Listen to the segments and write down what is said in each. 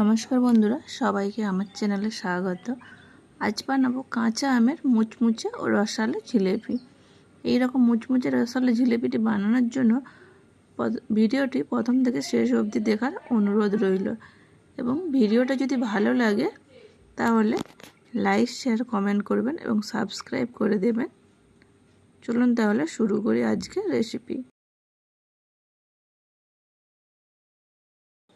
নমস্কার বন্ধুরা, সবাইকে আমার চ্যানেলে স্বাগত। আজ বানাবো কাঁচা আমের মুচমুচে ও রসালো জিলেপি। এই রকম মুচমুচে রসালো জিলেপিটি বানানোর জন্য ভিডিওটি প্রথম থেকে শেষ অবধি দেখার অনুরোধ রইল। এবং ভিডিওটা যদি ভালো লাগে, তাহলে লাইক, শেয়ার, কমেন্ট করবেন এবং সাবস্ক্রাইব করে দেবেন। চলুন তাহলে শুরু করি আজকে রেসিপি।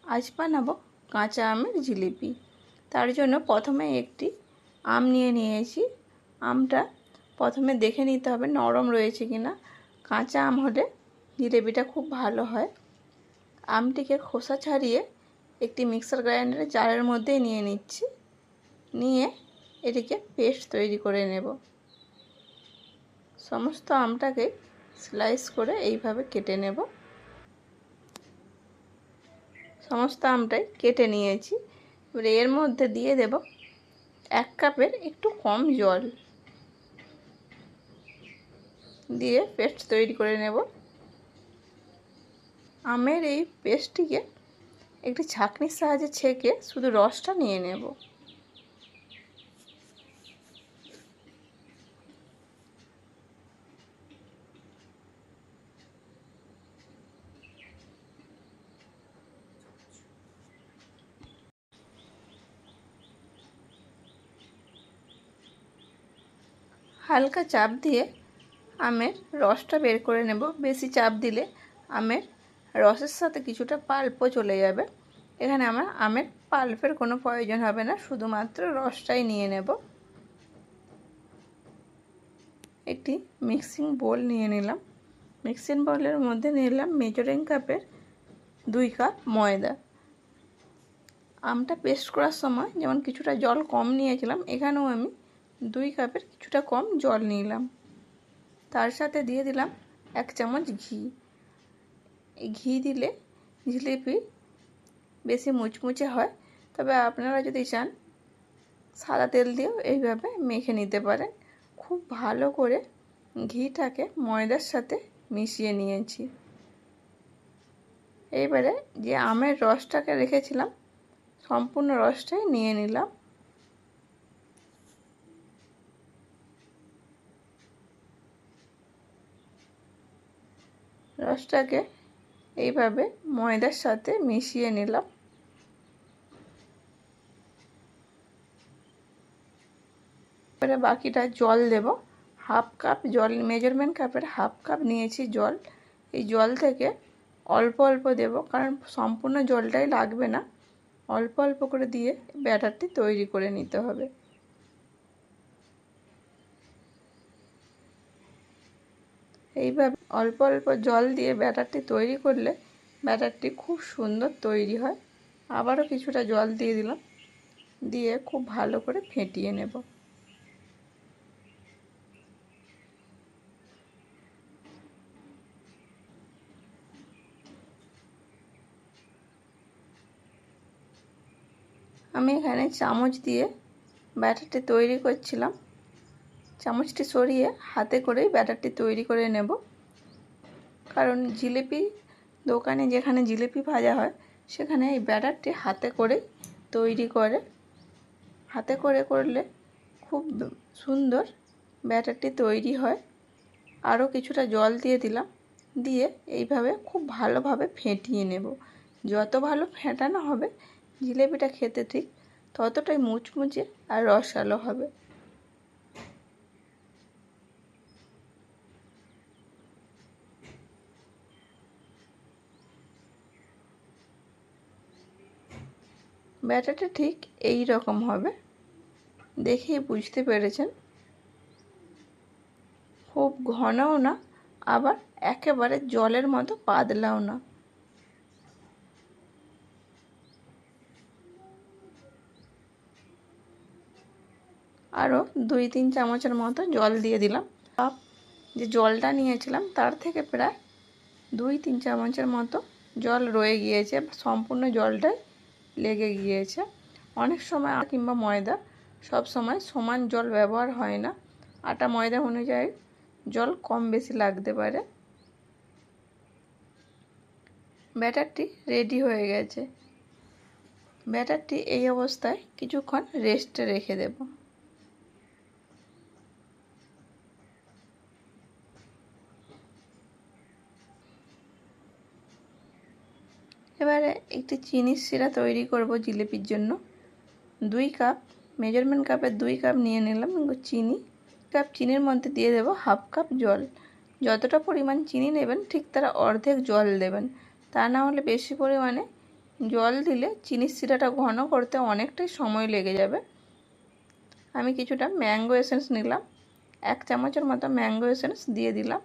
আজ বানাবো কাঁচা আমের জিলিপি। তার জন্য প্রথমে একটি আম নিয়ে নিয়েছি। আমটা প্রথমে দেখে নিতে হবে নরম রয়েছে কি না কাঁচা আম হলে জিলিপিটা খুব ভালো হয়। আমটিকে খোসা ছাড়িয়ে একটি মিক্সার গ্রাইন্ডারে জারের মধ্যেই নিয়ে নিচ্ছি। নিয়ে এটিকে পেস্ট তৈরি করে নেব। সমস্ত আমটাকে স্লাইস করে এইভাবে কেটে নেব। সমস্ত আমটাই কেটে নিয়েছি। এবার এর মধ্যে দিয়ে দেব এক কাপের একটু কম জল। দিয়ে পেস্ট তৈরি করে নেব। আমের এই পেস্টটিকে একটি ছাঁকনির সাহায্যে ছেঁকে শুধু রসটা নিয়ে নেব। হালকা চাপ দিয়ে আমের রসটা বের করে নেব। বেশি চাপ দিলে আমের রসের সাথে কিছুটা পাল্পও চলে যাবে। এখানে আমার আমের পাল্পের কোনো প্রয়োজন হবে না, শুধুমাত্র রসটাই নিয়ে নেব। একটি মিক্সিং বোল নিয়ে নিলাম। মিক্সিং বোলের মধ্যে নিলাম মেজরিং কাপের দুই কাপ ময়দা। আমটা পেস্ট করার সময় যেমন কিছুটা জল কম নিয়েছিলাম, এখানেও আমি দুই কাপের কিছুটা কম জল নিলাম। তার সাথে দিয়ে দিলাম এক চামচ ঘি। ঘি দিলে জিলিপি বেশি মুচমুচে হয়। তবে আপনারা যদি চান, সাদা তেল দিয়েও এইভাবে মেখে নিতে পারেন। খুব ভালো করে ঘিটাকে ময়দার সাথে মিশিয়ে নিয়েছি। এইবারে যে আমের রসটাকে রেখেছিলাম, সম্পূর্ণ রসটাই নিয়ে নিলাম। রসটাকে এইভাবে ময়দার সাথে মিশিয়ে নিলাম। এবারে বাকিটা জল দেব। হাফ কাপ জল, মেজারমেন্ট কাপের হাফ কাপ নিয়েছি জল। এই জল থেকে অল্প অল্প দেব, কারণ সম্পূর্ণ জলটাই লাগবে না। অল্প অল্প করে দিয়ে ব্যাটারটি তৈরি করে নিতে হবে। এইভাবে অল্প অল্প জল দিয়ে ব্যাটারটি তৈরি করলে ব্যাটারটি খুব সুন্দর তৈরি হয়। আবারও কিছুটা জল দিয়ে দিলাম। দিয়ে খুব ভালো করে ফেটিয়ে নেব। আমি এখানে চামচ দিয়ে ব্যাটারটি তৈরি করছিলাম। চামচটি সরিয়ে হাতে করেই ব্যাটারটি তৈরি করে নেব। কারণ জিলিপি দোকানে যেখানে জিলিপি ভাজা হয়, সেখানে এই ব্যাটারটি হাতে করেই তৈরি করে। হাতে করে করলে খুব সুন্দর ব্যাটারটি তৈরি হয়। আরও কিছুটা জল দিয়ে দিলাম, দিয়ে এইভাবে খুব ভালোভাবে ফেটিয়ে নেব। যত ভালো ফেটানো হবে, জিলেপিটা খেতে ঠিক ততটাই মুচমুচে আর রসালো হবে। ব্যাটারটা ঠিক এই রকম হবে। দেখেই বুঝতে পেরেছেন। খুব ঘনও না, আবার একেবারে জলের মতো পাতলাও না। আরও দুই তিন চামচের মতো জল দিয়ে দিলাম। যে জলটা নিয়েছিলাম, তার থেকে প্রায় দুই তিন চামচের মতো জল রয়ে গিয়েছে। সম্পূর্ণ জলটাই লেগে গিয়েছে। অনেক সময় কিংবা ময়দা সব সময় সমান জল ব্যবহার হয় না। আটা ময়দা অনুযায়ী জল কম বেশি লাগতে পারে। ব্যাটারটি রেডি হয়ে গেছে। ব্যাটারটি এই অবস্থায় কিছুক্ষণ রেস্টে রেখে দেব। এবারে একটি চিনির শিরা তৈরি করব জিলিপির জন্য। দুই কাপ মেজারমেন্ট কাপের দুই কাপ নিয়ে নিলাম চিনি। কাপ চিনির মধ্যে দিয়ে দেব হাফ কাপ জল। যতটা পরিমাণ চিনি নেবেন, ঠিক তারা অর্ধেক জল দেবেন। তা না হলে বেশি পরিমাণে জল দিলে চিনির শিরাটা ঘন করতে অনেকটাই সময় লেগে যাবে। আমি কিছুটা ম্যাঙ্গো এসেন্স নিলাম। এক চামচের মতো ম্যাঙ্গো এসেন্স দিয়ে দিলাম।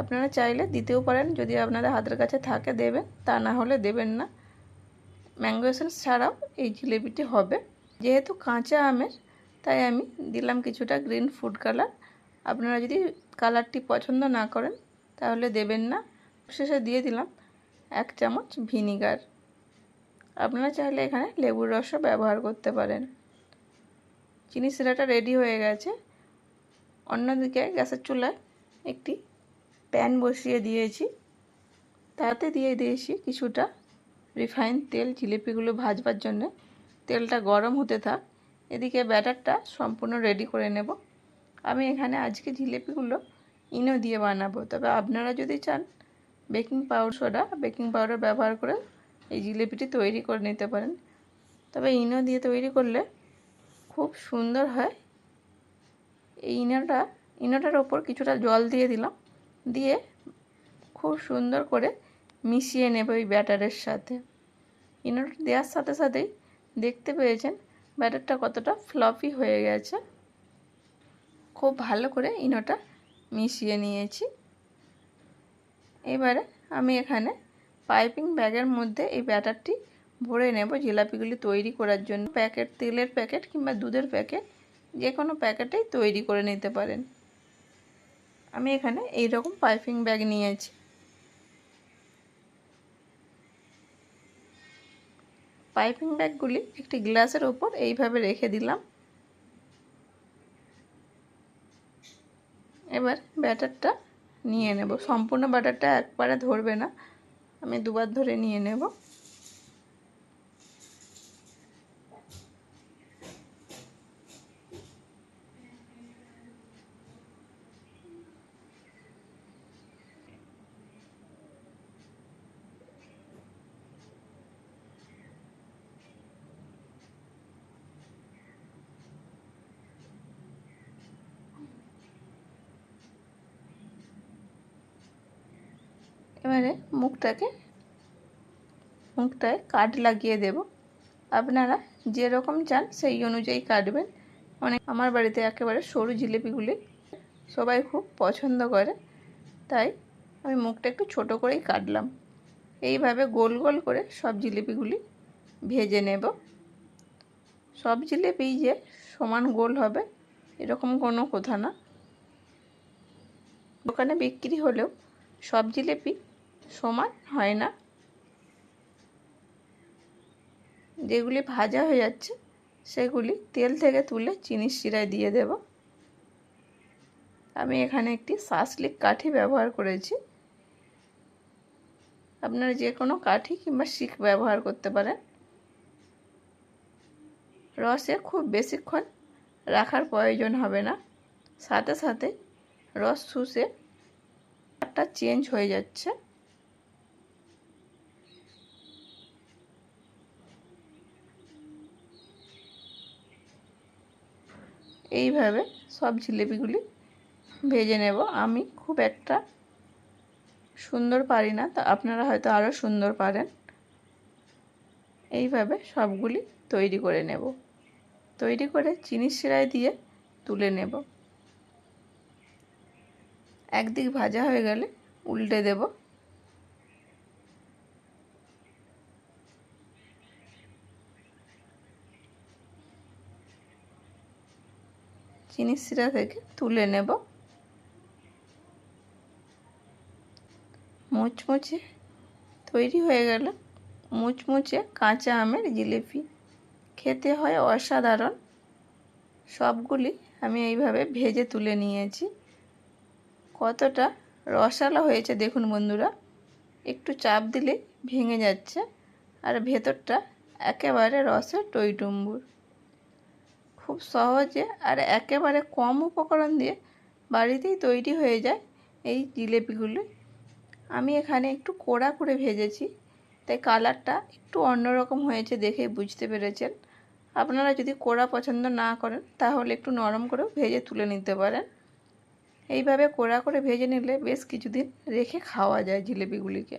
আপনারা চাইলে দিতেও পারেন, যদি আপনাদের হাতের কাছে থাকে দেবেন, তা না হলে দেবেন না। ম্যাঙ্গো এসেন্স ছাড়াও এই জিলেপিটি হবে। যেহেতু কাঁচা আমের, তাই আমি দিলাম কিছুটা গ্রিন ফুড কালার আপনারা যদি কালারটি পছন্দ না করেন, তাহলে দেবেন না। শেষে দিয়ে দিলাম এক চামচ ভিনিগার আপনারা চাইলে এখানে লেবুর রসও ব্যবহার করতে পারেন। চিনি শিরাটা রেডি হয়ে গেছে। অন্যদিকে গ্যাসের চুলায় একটি প্যান বসিয়ে দিয়েছি। তাতে দিয়ে দিয়েছি কিছুটা রিফাইন তেল, জিলিপিগুলো ভাজবার জন্য। তেলটা গরম হতে থাক, এদিকে ব্যাটারটা সম্পূর্ণ রেডি করে নেব। আমি এখানে আজকে জিলিপিগুলো ইনো দিয়ে বানাবো। তবে আপনারা যদি চান baking powder soda, baking powder ব্যবহার করে এই জিলিপিটি তৈরি করে নিতে পারেন। তবে ইনো দিয়ে তৈরি করলে খুব সুন্দর হয়। এই ইনোটা, ইনোটার ওপর কিছুটা জল দিয়ে দিলাম। দিয়ে খুব সুন্দর করে মিশিয়ে নেব ওই ব্যাটারের সাথে। ইনোটা দেওয়ার সাথে সাথেই দেখতে পেয়েছেন ব্যাটারটা কতটা ফ্লপি হয়ে গেছে। খুব ভালো করে ইনোটা মিশিয়ে নিয়েছি। এবারে আমি এখানে পাইপিং ব্যাগের মধ্যে এই ব্যাটারটি ভরে নেব জিলাপিগুলি তৈরি করার জন্য। প্যাকেট, তেলের প্যাকেট কিংবা দুধের প্যাকেট যে কোনো প্যাকেটেই তৈরি করে নিতে পারেন। আমি এখানে এই রকম পাইপিং ব্যাগ নিয়েছি। পাইপিং ব্যাগগুলি একটি গ্লাসের ওপর এইভাবে রেখে দিলাম। এবার ব্যাটারটা নিয়ে নেব। সম্পূর্ণ ব্যাটারটা একবারে ধরবে না। আমি দুবার ধরে নিয়ে নেব। এবারে মুখটাকে, মুখটায় কাঠ লাগিয়ে দেব। আপনারা যেরকম চান সেই অনুযায়ী কাটবেন। অনেক আমার বাড়িতে একেবারে সরু জিলিপিগুলি সবাই খুব পছন্দ করে, তাই আমি মুখটা একটু ছোট করেই কাটলাম। এইভাবে গোল গোল করে সব জিলিপিগুলি ভেজে নেব। সব জিলিপি যে সমান গোল হবে, এরকম কোনো কথা না। দোকানে বিক্রি হলেও সব জিলিপি সমান হয় না। যেগুলি ভাজা হয়ে যাচ্ছে, সেগুলি তেল থেকে তুলে চিনির শিরায় দিয়ে দেব। আমি এখানে একটি শাসলিক কাঠি ব্যবহার করেছি। আপনারা যে কোনো কাঠি কিংবা শিক ব্যবহার করতে পারেন। রসে খুব বেশিক্ষণ রাখার প্রয়োজন হবে না। সাথে সাথে রস শুষে একটা চেঞ্জ হয়ে যাচ্ছে। এইভাবে সব জিলিপিগুলি ভেজে নেব। আমি খুব একটা সুন্দর পারি না, তা আপনারা হয়তো আরও সুন্দর পারেন। এইভাবে সবগুলি তৈরি করে নেব। তৈরি করে চিনি শিরায় দিয়ে তুলে নেব। একদিক ভাজা হয়ে গেলে উল্টে দেবো। শিরা থেকে তুলে নেব। মুচমুচে তৈরি হয়ে গেল মুচমুচে কাঁচা আমের জিলিপি। খেতে হয় অসাধারণ। সবগুলি আমি এইভাবে ভেজে তুলে নিয়েছি। কতটা রসালো হয়েছে দেখুন বন্ধুরা। একটু চাপ দিলে ভেঙে যাচ্ছে। আর ভেতরটা একেবারে রসে টইটুম্বুর খুব সহজে আর একেবারে কম উপকরণ দিয়ে বাড়িতেই তৈরি হয়ে যায় এই জিলেপিগুলি। আমি এখানে একটু কোড়া করে ভেজেছি, তাই কালারটা একটু অন্যরকম হয়েছে দেখে বুঝতে পেরেছেন। আপনারা যদি কোড়া পছন্দ না করেন, তাহলে একটু নরম করেও ভেজে তুলে নিতে পারেন। এইভাবে কোড়া করে ভেজে নিলে বেশ কিছুদিন রেখে খাওয়া যায় জিলেপিগুলিকে।